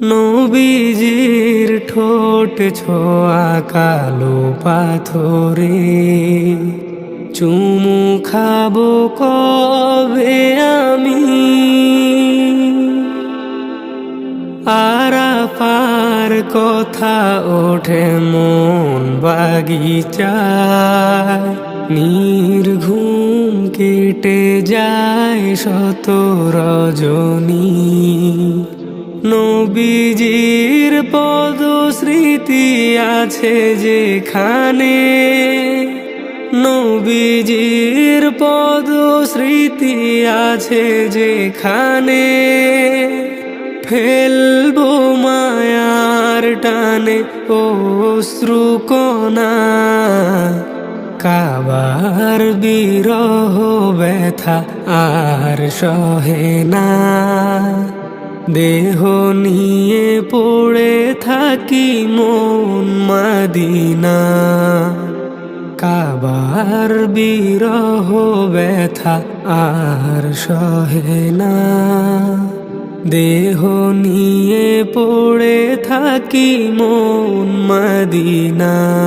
নবীজির ঠোঁট ছোঁয়া কালো পাথরে। চুমু খাব কবে আমি? আরাফার কথা ওঠে মন বাগিচায়। নির্ঘুম কেটে যায় শত রজনী। নবীজির পদ স্মৃতি আছে যেখানে নবীজির পদ স্মৃতি আছে যেখানে ফেলব মায়ার টানে অশ্রু কোনা কাবার বিরহ ব্যথা আর সহে না। দেহ নিয়ে পড়ে থাকি মন মাদিনা। কাবার বিরহ ব্যথা আর সহে না। দেহ নিয়ে পড়ে থাকি মন মদিনা।